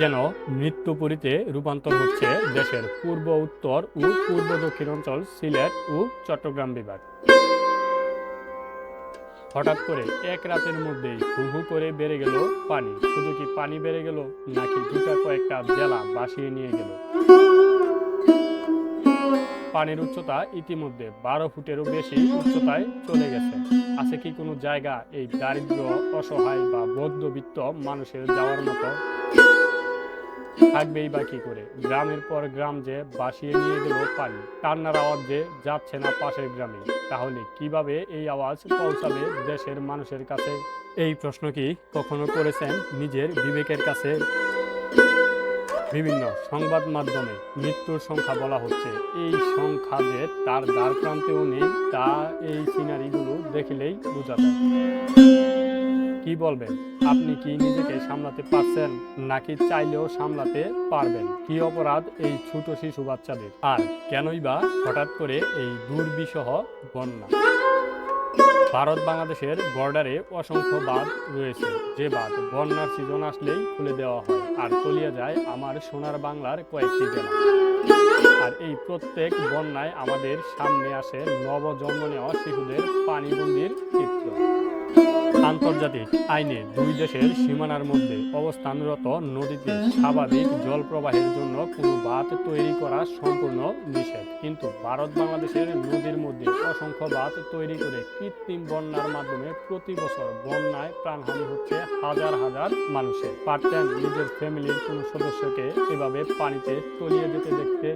যেন মৃত্যুপুরীতে রূপান্তর হচ্ছে দেশের পূর্ব, উত্তর ও পূর্ব দক্ষিণ অঞ্চল সিলেট ও চট্টগ্রাম বিভাগ। হঠাৎ করে এক রাতের মধ্যেই হুহু করে বেড়ে গেল পানি। শুধু কি পানি বেড়ে গেল, নাকি দুটা কয়েকটা জেলা বাসিয়ে নিয়ে গেল? পানির উচ্চতা ইতিমধ্যে বারো ফুটেরও বেশি উচ্চতায় চলে গেছে। আছে কি কোনো জায়গা এই দারিদ্র, অসহায় বা মধ্যবিত্ত মানুষের যাওয়ার মতো? থাকবেই বা কি করে? গ্রামের পর গ্রাম যে বাসিয়ে নিয়ে গেল পানি, কান্নার আওয়াজ যে যাচ্ছে না পাশের গ্রামে, তাহলে কীভাবে এই আওয়াজ পৌঁছাবে দেশের মানুষের কাছে? এই প্রশ্ন কি কখনো করেছেন নিজের বিবেকের কাছে? বিভিন্ন সংবাদ মাধ্যমে মৃত্যুর সংখ্যা বলা হচ্ছে। এই সংখ্যা যে তার দ্বার প্রান্তেও নেই, তা এই সিনারিগুলো দেখলেই বোঝা যায়। কি বলবেন? আপনি কি নিজেকে সামলাতে পারছেন নাকি চাইলেও সামলাতে পারবেন? কি অপরাধ এই ছোট শিশু বাচ্চাদের? আর কেনই বা হঠাৎ করে এই দুর্বিষহ বন্যা? ভারত বাংলাদেশের বর্ডারে অসংখ্য বাঁধ রয়েছে। যে বাঁধ বন্যার সিজন আসলেই খুলে দেওয়া হয় আর তলিয়ে যায় আমার সোনার বাংলার কয়েকটি জেলা। আর এই প্রত্যেক বন্যায় আমাদের সামনে আসে নবজন্ম নেওয়া শিশুদের পানিবন্দির চিত্র। আন্তর্জাতিক আইনে দুই দেশের সীমানার মধ্যে অবস্থানরত নদীতে স্বাভাবিক জল প্রবাহের জন্য কোনো বাঁধ তৈরি করা সম্পূর্ণ নিষেধ। কিন্তু ভারত বাংলাদেশের নদীর মধ্যে অসংখ্য বাঁধ তৈরি করে কৃত্রিম বন্যার মাধ্যমে প্রতি বছর বন্যায় প্রাণহানি হচ্ছে হাজার হাজার মানুষের। পারতেন নিজের ফ্যামিলির কোনো সদস্যকে এভাবে পানিতে তলিয়ে যেতে দেখতে